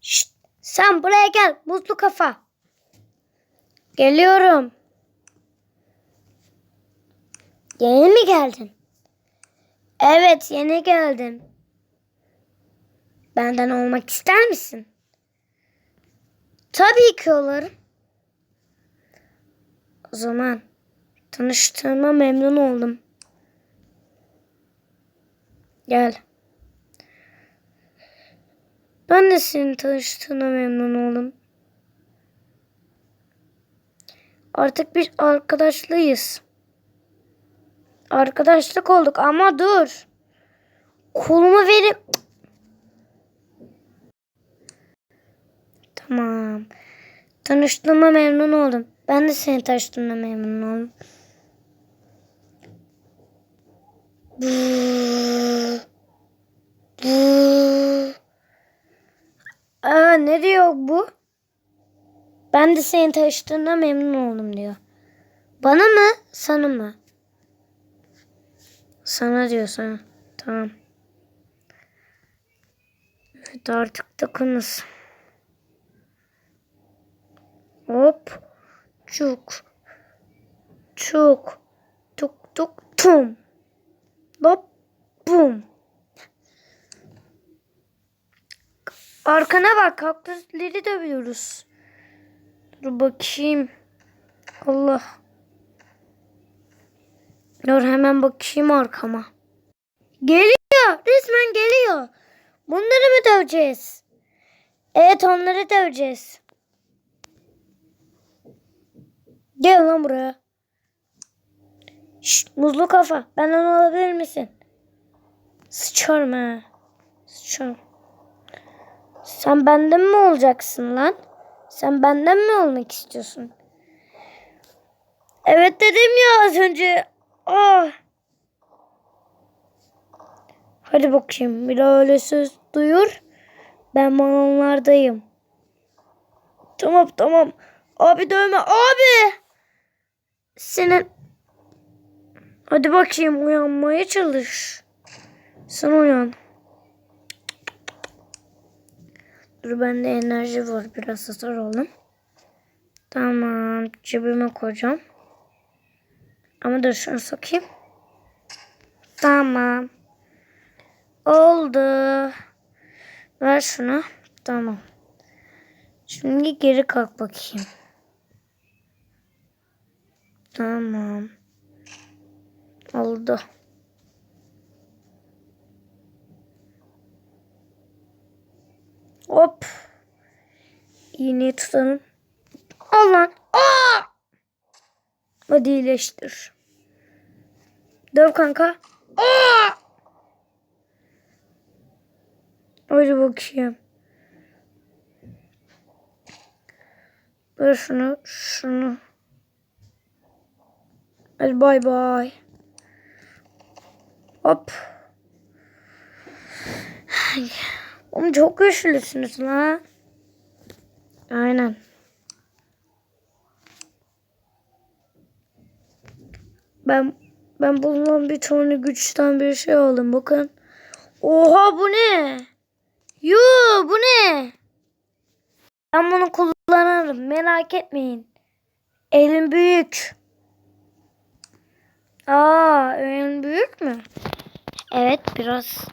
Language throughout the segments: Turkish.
Şşt, sen buraya gel muzlu kafa. Geliyorum. Yeni mi geldin? Evet yeni geldim. Benden olmak ister misin? Tabii ki olurum. O zaman tanıştığıma memnun oldum. Gel. Ben de senin tanıştığına memnun oldum. Artık biz arkadaşlıyız. Arkadaşlık olduk ama dur. Kolumu verip... Tamam. Tanıştığıma memnun oldum. Ben de seni tanıştığıma memnun oldum. Ne diyor bu? Ben de seni tanıştığına memnun oldum diyor. Bana mı? Sana mı? Sana diyor sana. Tamam. Evet artık takınız. Hop. Çuk. Çuk. Tuk tuk tum. Hop. Bum. Arkana bak. Kaktüsleri dövüyoruz. Dur bakayım. Allah. Dur hemen bakayım arkama. Geliyor. Resmen geliyor. Bunları mı döveceğiz? Evet onları döveceğiz. Gel lan buraya. Şşt, muzlu kafa. Benden alabilir misin? Sıçarım ha. Sıçarım. Sen benden mi olacaksın lan? Sen benden mi olmak istiyorsun? Evet dedim ya az önce. Ah. Hadi bakayım bir öyle söz duyur. Ben balonlardayım. Tamam tamam. Abi dövme abi. Senin. Hadi bakayım uyanmaya çalış. Sen uyan. Dur bende enerji var. Biraz hasar oldum. Tamam. Cebime koyacağım. Ama dur şunu sokayım. Tamam. Oldu. Ver şunu. Tamam. Şimdi geri kalk bakayım. Tamam. Oldu. Hop. İğneyi tutalım. Al lan. Aa! Hadi iyileştir. Döv kanka. Aa! Hadi bakayım. Ver şunu, şunu. Hadi bay bay. Hop. Oğlum çok güçlüsünüz lan. Aynen. Ben ben bulunan bir tane güçten bir şey aldım. Bakın. Oha bu ne? Yoo bu ne? Ben bunu kullanırım. Merak etmeyin. Elim büyük. Aa, elim büyük mü? Evet biraz.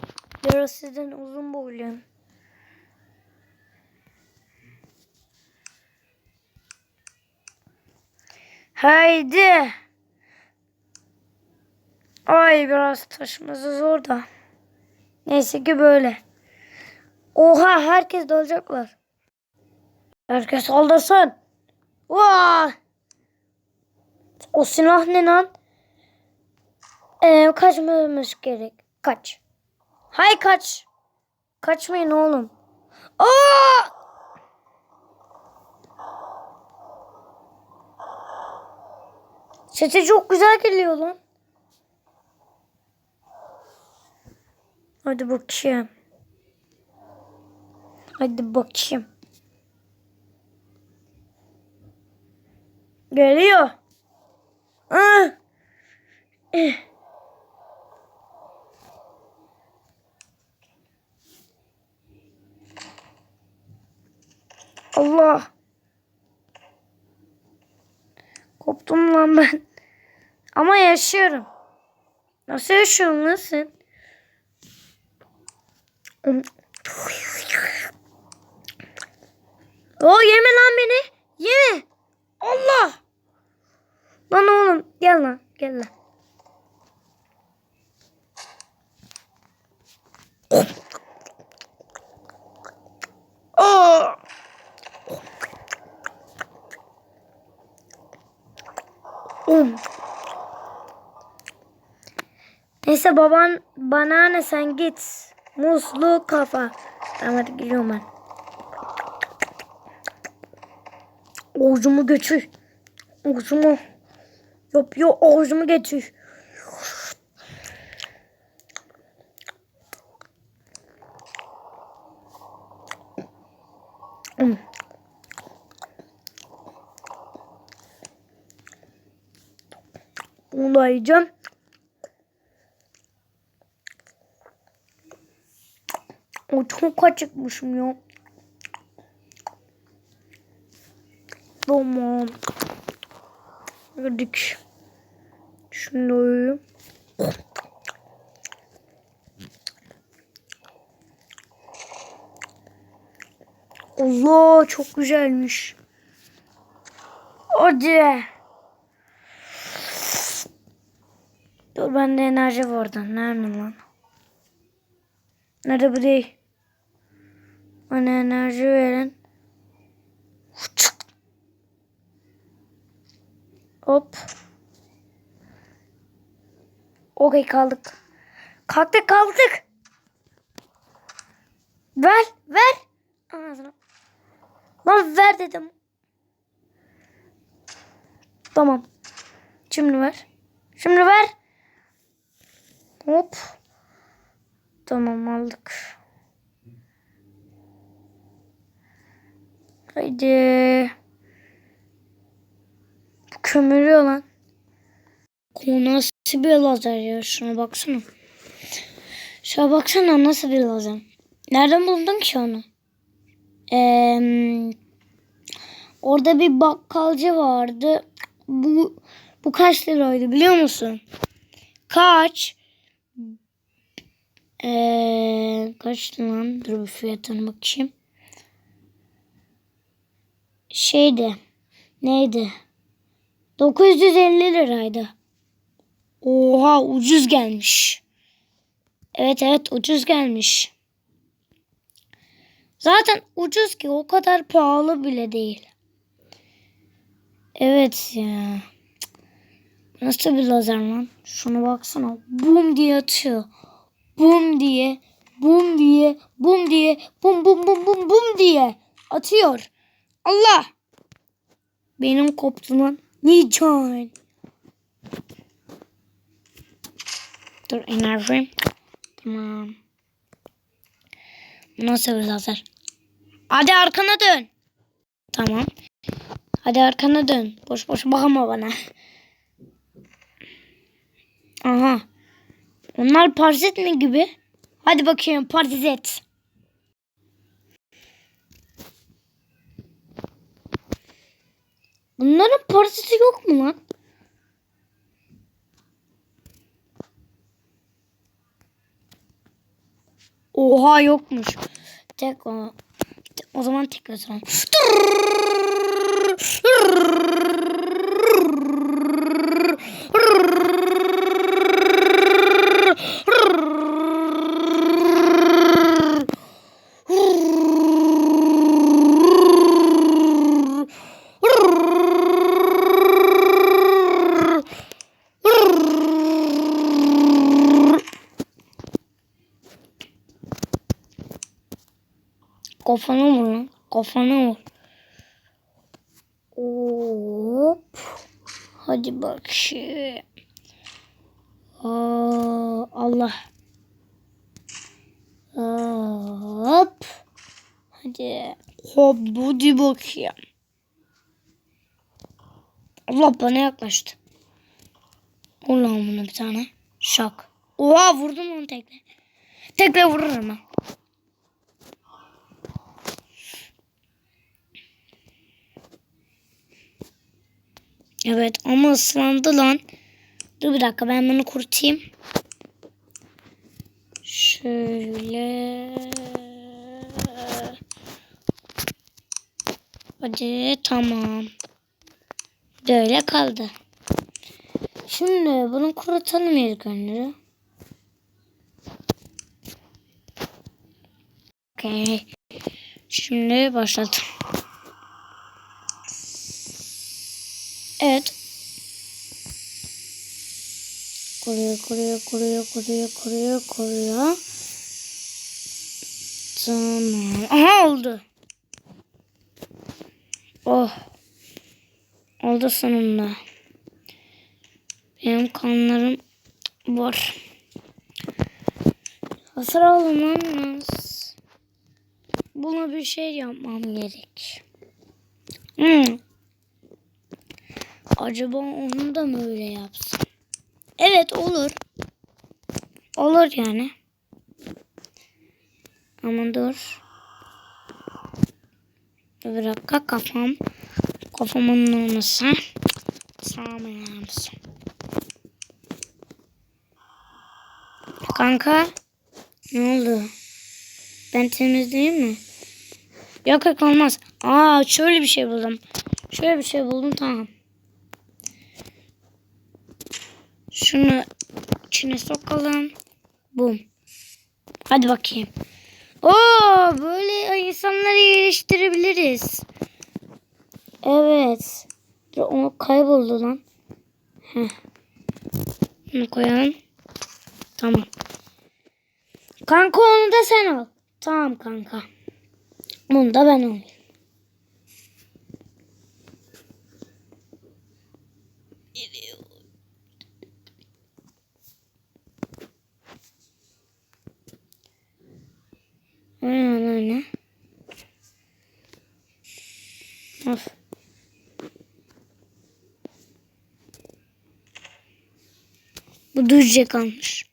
Biraz sizden uzun boyluyum. Haydi. Ay biraz taşıması zor da. Neyse ki böyle. Oha herkes dalacaklar. Herkes saldırsın. Vaa! O silah ne lan? Ee, kaçmamız gerek. Kaç. Hay kaç. Kaçmayın oğlum. Aa! Sesi çok güzel geliyor lan. Hadi bakayım. Hadi bakayım. Geliyor. Ah! Eh. Allah. Koptum lan ben. Ama yaşıyorum. Nasıl yaşıyorum lan sen? O yeme lan beni. Yeme. Allah. Lan oğlum gel lan gel lan. Aa! Um. Neyse baban bana ne sen git. Muslu kafa. Tamam hadi gidiyorum ben. Oğuzumu götür. Oğuzumu. Yapıyor oğuzumu getir. Hmm. Bunu da yiyeceğim. Çok acıkmışım ya. Tamam. Yedik. Uyuyayım. Allah çok güzelmiş. Hadi. Dur bende enerji var orada. Nerede lan? Nerede bu değil? Bana enerji verin. Hop. Okey kaldık. Kalktık kalktık. Ver ver. Ağzına. Lan ver dedim. Tamam. Şimdi ver. Şimdi ver. Hop. Tamam aldık. Haydi. Kömürüyor lan. Bu nasıl bir lazer ya? Şuna baksana. Şuna baksana nasıl bir lazer. Nereden buldun ki onu? Ee, orada bir bakkalcı vardı. Bu bu kaç liraydı biliyor musun? Kaç? Ee, kaç lan? Dur bir fiyatına bakayım. Şeydi. Neydi? 950 liraydı. Oha ucuz gelmiş. Evet evet ucuz gelmiş. Zaten ucuz ki o kadar pahalı bile değil. Evet ya. Nasıl bir lazer lan? Şuna baksana. Bum diye atıyor. Bum diye. Bum diye. Bum diye. Bum bum bum bum bum diye. Atıyor. Allah. Benim koptu lan. Niçin? Dur enerji. Tamam. Nasıl bir? Hadi arkana dön. Tamam. Hadi arkana dön. Boş boş bakma bana. Aha. Onlar parazit mi gibi? Hadi bakayım parazit. Bunların paraziti yok mu lan? Oha yokmuş. Tek o. O zaman tekrar sonra. Kafana vur lan. Kafana vur. Hop. Hadi bak şimdi. Aa, Allah. Hop. Hadi. Hop hadi bakayım. Allah bana yaklaştı. Ulan bunu bir tane. Şak. Oha vurdum onu tekle. Tekle vururum ben. Evet ama ıslandı lan. Dur bir dakika ben bunu kurutayım. Şöyle. Hadi tamam. Böyle kaldı. Şimdi bunu kurutalım ilk önce. Okey. Şimdi başladım. Evet. Kuruyor, kuruyor, kuruyor, kuruyor, kuruyor, kuruyor. Tamam. Aha oldu. Oh. Oldu sonunda. Benim kanlarım var. Hasar almamız. Buna bir şey yapmam gerek. Hmm. Acaba onu da mı öyle yapsam? Evet olur. Olur yani. Ama dur. Bir dakika kafam. Kafamın olmasa. Tamam yapsam. Kanka. Ne oldu? Ben temizleyeyim mi? Yok yok olmaz. Aa şöyle bir şey buldum. Şöyle bir şey buldum tamam. Şunu içine sokalım. Bum. Hadi bakayım. Oo böyle insanları iyileştirebiliriz. Evet. Dur, kayboldu lan. Heh. Bunu koyalım. Tamam. Kanka onu da sen al. Tamam kanka. Bunu da ben alayım. Aynen öyle. Of. Bu düzce kalmış.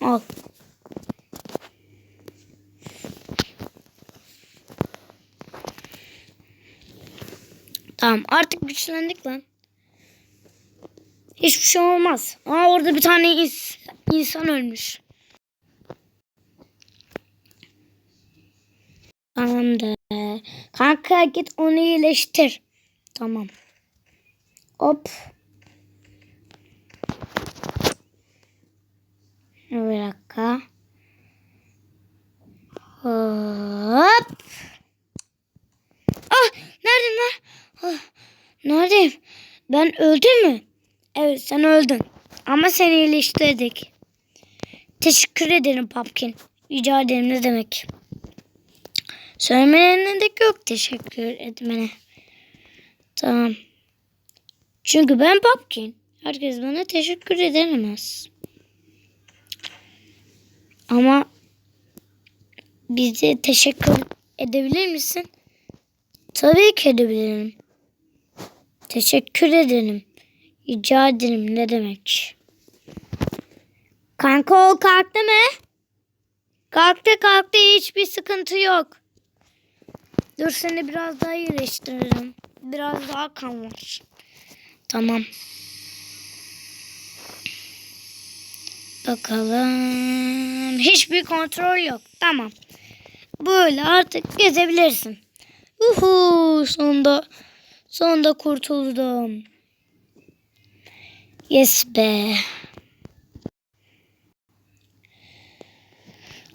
Al. Tamam artık güçlendik lan. Hiçbir şey olmaz. Aa orada bir tane ins- insan ölmüş. Tamamdır. Kanka git onu iyileştir. Tamam. Hop. Bir dakika. Hop. Ah neredeyim lan? Ah, neredeyim? Ben öldüm mü? Evet sen öldün. Ama seni iyileştirdik. Teşekkür ederim Pumpkin. Rica ederim ne demek. Söylemene gerek yok teşekkür etmene. Tamam. Çünkü ben Pumpkin. Herkes bana teşekkür edemez. Ama bize teşekkür edebilir misin? Tabii ki edebilirim. Teşekkür ederim. Rica ederim ne demek. Kanka o kalktı mı? Kalktı kalktı hiçbir sıkıntı yok. Dur seni biraz daha iyileştiririm. Biraz daha kan var. Tamam. Bakalım. Hiçbir kontrol yok. Tamam. Böyle artık gezebilirsin. Uhu, sonunda sonunda kurtuldum. Yes be.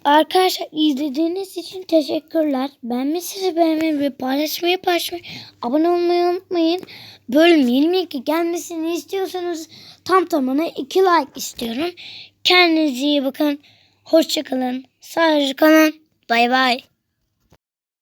Arkadaşlar izlediğiniz için teşekkürler. Ben mi sizi beğenmeyi ve paylaşmayı paylaşmayı abone olmayı unutmayın. Bölüm 22 gelmesini istiyorsanız tam tamına 2 like istiyorum. Kendinize iyi bakın. Hoşçakalın. Sadece kalın. Bay bay.